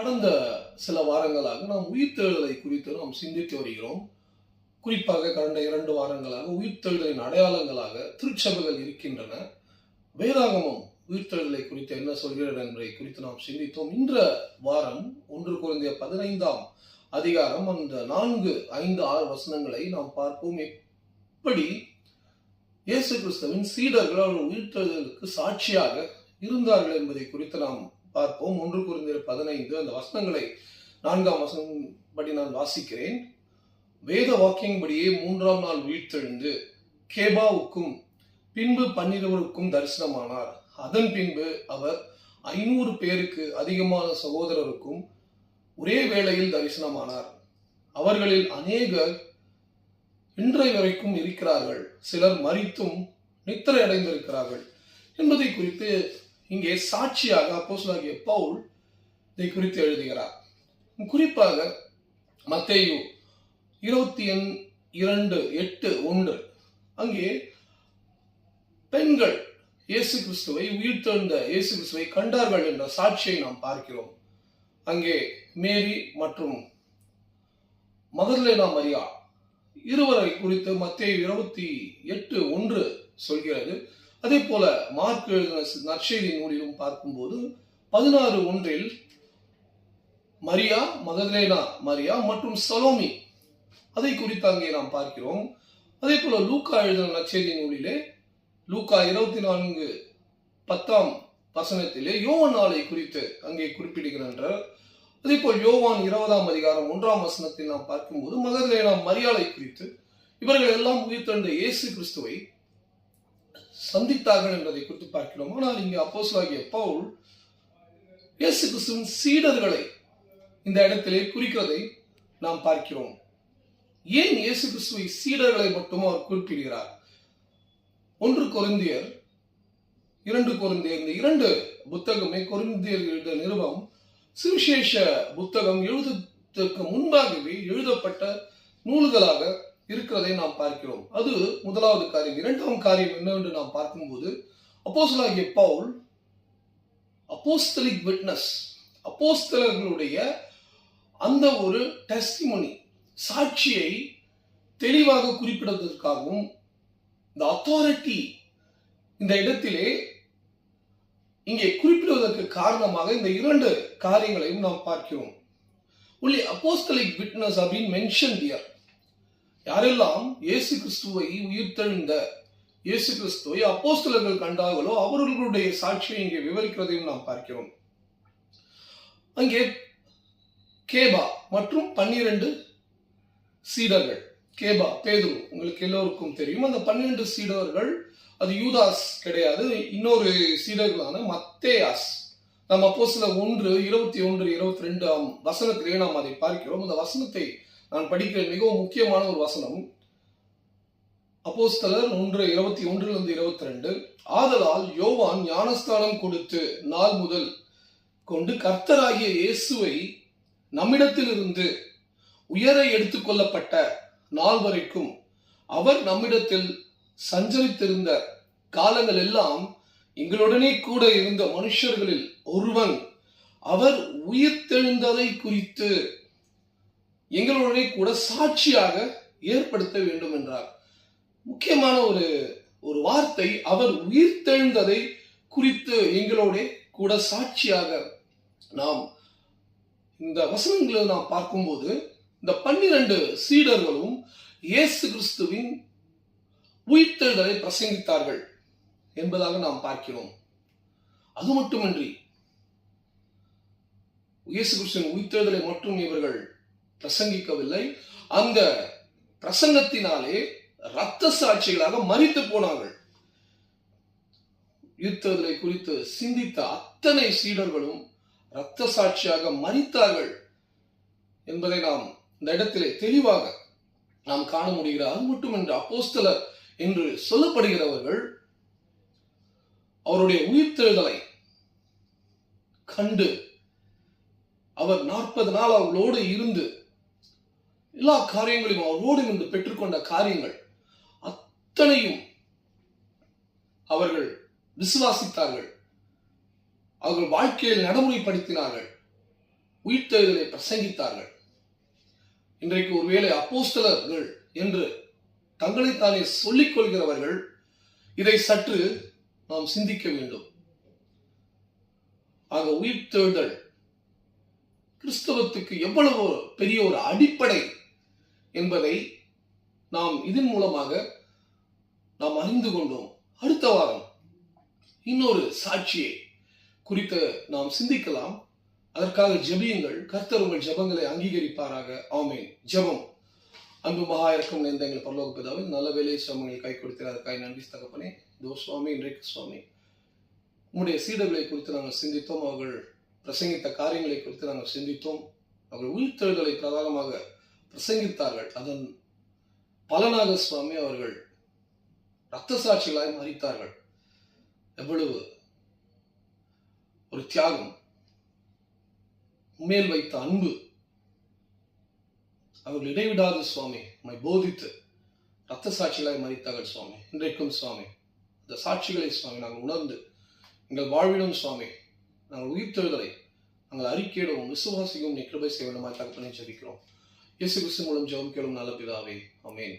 கடந்த சில வாரங்களாக நாம் உயிர்த்தெழுதலை குறித்து நாம் சிந்தித்து வருகிறோம். குறிப்பாக கடந்த இரண்டு வாரங்களாக உயிர்த்தெழுதலின் அடையாளங்களாக திருச்சபைகள் இருக்கின்றன. வேதாகமம் உயிர்த்தெழுதலை குறித்து என்ன சொல்கிறது என்பதை குறித்து நாம் சிந்தித்தோம். இன்ற வாரம் ஒன்று குறைந்த பதினைந்தாம் அதிகாரம் அந்த நான்கு ஐந்து ஆறு வசனங்களை நாம் பார்ப்போம். எப்படி இயேசு கிறிஸ்தவின் சீடர்கள் அவர்கள் உயிர்த்தெழுதலுக்கு சாட்சியாக இருந்தார்கள் என்பதை குறித்து நாம் பார்ப்போம். ஒன்று குறைந்த பதினைந்து அந்த வசனங்களை நான்காம் வசனம் படி நான் வாசிக்கிறேன். வேத வாக்கியம்படியே மூன்றாம் நாள் உயிர்த்தெழுந்து கேபாவுக்கும் பின்பு பன்னிரவருக்கும் தரிசனமானார். அதன் பின்பு அவர் ஐநூறு பேருக்கு அதிகமான சகோதரருக்கும் ஒரே வேளையில் தரிசனமானார். அவர்களில் அநேகர் இன்றைய வரைக்கும் இருக்கிறார்கள். சிலர் மறித்தும் நித்திரை அடைந்திருக்கிறார்கள் என்பதை குறித்து இங்கே சாட்சியாக அப்போஸ்தலனாகிய பவுல் இதை குறித்து எழுதுகிறார். குறிப்பாக மத்தேயு இருபத்தி எண் இரண்டு எட்டு ஒன்று. அங்கே பெண்கள் இயேசு கிறிஸ்துவை உயிர்த்தெழுந்த இயேசு கிறிஸ்துவை கண்டார்கள் என்ற சாட்சியை நாம் பார்க்கிறோம். அங்கே மேரி மற்றும் மகர்லேனா மரியா இருவரை குறித்து மத்திய இருபத்தி எட்டு ஒன்று சொல்கிறது. அதே போல மார்க் நற்செய்தி நூலிலும் பார்க்கும்போது பதினாறு ஒன்றில் மரியா மகதலேனா மரியா மற்றும் சலோமி. அதை குறித்து அங்கே நாம் பார்க்கிறோம். அதே போல லூக்கா எழுதின நற்செய்தி நூலிலே லூக்கா இருபத்தி நான்கு பத்தாம் வசனத்திலே யோவான் நாளை குறித்து அங்கே குறிப்பிடுகின்றனர். அதே போல் யோவான் இருபதாம் அதிகாரம் ஒன்றாம் வசனத்தில் நாம் பார்க்கும்போது மகதலேனா மரியாதை குறித்து இவர்கள் எல்லாம் உயிர்த்தெழுந்த இயேசு கிறிஸ்துவை சந்தித்தார்கள் என்பதை குறித்து பார்க்கிறோம். ஆனால் இங்கே அப்போஸ்தலனாகிய பவுல் இயேசு கிறிஸ்துவின் சீடர்களை இந்த இடத்திலே குறிக்கிறதை நாம் பார்க்கிறோம். ஏன் இயேசு கிறிஸ்துவை சீடர்களை மட்டும் அவர் குறிப்பிடுகிறார்? ஒன்று கொரிந்தியர் இரண்டு கொரிந்தியர் இந்த இரண்டு புத்தகமே கொரிந்தியர் எழுத நிறுவம் சுவிசேஷ புத்தகம் எழுதுவதற்கு முன்பாகவே எழுதப்பட்ட நூல்களாக இருக்கிறதை நாம் பார்க்கிறோம். அது முதலாவது காரியம். இரண்டாம் காரியம் என்னவென்று நாம் பார்க்கும்போது அப்போஸ்தலனாகிய பவுல் அப்போஸ்தலிக் விட்னஸ் அப்போஸ்தலர்களுடைய அந்த ஒரு டெஸ்டிமொனி சாட்சியை தெளிவாக குறிப்பிடுவதற்காகவும் இந்த அத்தாரிட்டி இந்த இடத்திலே இங்கே குறிப்பிடுவதற்கு காரணமாக இந்த இரண்டு காரியங்களையும் நாம் பார்க்கிறோம். உள்ளே அப்போஸ்தலிக் விட்னஸ் அப்படின்னு மென்ஷன் தியர் யாரெல்லாம் இயேசு கிறிஸ்துவை உயிர்த்தெழுந்த இயேசு கிறிஸ்துவை அப்போஸ்தலர்கள் கண்டார்களோ அவர்களுடைய சாட்சியை இங்கே விவரிக்கிறதையும் நாம் பார்க்கிறோம். அங்கே கேபா மற்றும் பன்னிரண்டு சீடர்கள். கேபா பேதுரு உங்களுக்கு எல்லோருக்கும் தெரியும். அந்த பன்னிரண்டு சீடர்கள் அது யூதாஸ் கிடையாது இன்னொரு சீடர்களான மத்தேயாஸ். நம்ம அப்போ சில ஒன்று இருபத்தி ஒன்று இருபத்தி ஆம் வசனத்திலே நாம் அதை பார்க்கிறோம். அந்த வசனத்தை நான் படிக்கிற மிகவும் முக்கியமான ஒரு வசனம். அப்போஸ்தலர் ஒன்று இருபத்தி ஒன்றிலிருந்து இருபத்தி ரெண்டு ஆதலால் யோவான் ஞானஸ்தானம் கொடுத்து நாள் முதல் கொண்டு கர்த்தராகிய இயேசுவை நம்மிடத்திலிருந்து உயர எடுத்துக்கொள்ளப்பட்ட நாள் வரைக்கும் அவர் நம்மிடத்தில் சஞ்சரித்திருந்த காலங்கள் எல்லாம் எங்களுடனே கூட இருந்த மனுஷர்களில் ஒருவன். அவர் உயிர்த்தெழுந்ததை குறித்து எங்களுடனே கூட சாட்சியாக ஏற்படுத்த வேண்டும் என்றார். முக்கியமான ஒரு ஒரு வார்த்தை அவர் உயிர்த்தெழுந்ததை குறித்து எங்களோட கூட சாட்சியாக நாம் இந்த வசனங்களை நாம் பார்க்கும்போது இந்த பன்னிரண்டு சீடர்களும் இயேசு கிறிஸ்துவின் உயிர்த்தெழுதலை பிரசங்கித்தார்கள் என்பதாக நாம் பார்க்கிறோம். அது மட்டுமின்றி இயேசு கிறிஸ்துவின் உயிர்த்தெழுதலை மட்டும் இவர்கள் பிரசங்கிக்கவில்லை. அந்த பிரசங்கத்தினாலே இரத்த சாட்சிகளாக மறித்து போனார்கள். உயிர்த்தெழுதலை குறித்து சிந்தித்த அத்தனை சீடர்களும் இரத்த சாட்சியாக மறித்தார்கள் என்பதை நாம் இந்த இடத்திலே தெளிவாக நாம் காண முடிகிற அது மட்டுமின்றி அப்போஸ்தலர் என்று சொல்லப்படுகிறவர்கள் அவருடைய உயிர்த்தெழுதலை கண்டு அவர் நாற்பது நாள் அவர்களோடு இருந்து எல்லா காரியங்களையும் அவரோடு இருந்து பெற்றுக்கொண்ட காரியங்கள் அத்தனையும் அவர்கள் விசுவாசித்தார்கள். அவர்கள் வாழ்க்கையில் நடைமுறைப்படுத்தினார்கள். உயிர்த்தெழுதலை பிரசங்கித்தார்கள். இன்றைக்கு ஒருவேளை அப்போஸ்தலர்கள் என்று தங்களைத்தானே சொல்லிக் கொள்கிறவர்கள் இதை சற்று நாம் சிந்திக்க வேண்டும். ஆக உயிர்த்தெழுதல் கிறிஸ்தவத்துக்கு எவ்வளவு பெரிய ஒரு அடிப்படை என்பதை நாம் இதன் மூலமாக நாம் அறிந்து கொண்டோம். அடுத்த வாரம் இன்னொரு சாட்சியை குறித்து நாம் சிந்திக்கலாம். அதற்காக ஜெபியுங்கள். கர்த்தர் உங்கள் ஜெபங்களை அங்கீகரிப்பாராக. ஆமேன். ஜெபம். அன்பு மகா இறக்கம் நேர்ந்த எங்கள் பரலோக பிதாவில் நல்ல வேலை சுவாமிகள் கை கொடுத்தார் அதற்காக நன்றி தகப்பனே. இதோ சுவாமி இன்றைக்கு சுவாமி. உங்களுடைய சீடர்களை குறித்து நாங்கள் சிந்தித்தோம். அவர்கள் பிரசங்கித்த காரியங்களை குறித்து நாங்கள் சிந்தித்தோம். அவர்கள் உயிர்த்தெழுதலை பிரதானமாக பிரசங்கித்தார்கள். அதன் பலனாக சுவாமி அவர்கள் இரத்த சாட்சிகளாய் மறித்தார்கள். எவ்வளவு ஒரு தியாகம். மேல் வைத்த அன்பு. அவர்கள் இடைவிடாத சுவாமி. மை போதித்து ரத்த சாட்சிகளாய் மறித்தார்கள் சுவாமி. இன்றைக்கும் சுவாமி. இந்த சாட்சிகளை சுவாமி நாங்கள் உணர்ந்து எங்கள் வாழ்விடம் சுவாமி நாங்கள் உயிர்த்தெழுதலை நாங்கள் அறிக்கையிடவும் விசுவாசிக்கவும் நீ கிருபை செய்ய வேண்டுமா தகப்பனை இயேசு கிறிஸ்து மூலம் ஜெபம் கேளும் நல்ல பிதாவே. அமேன்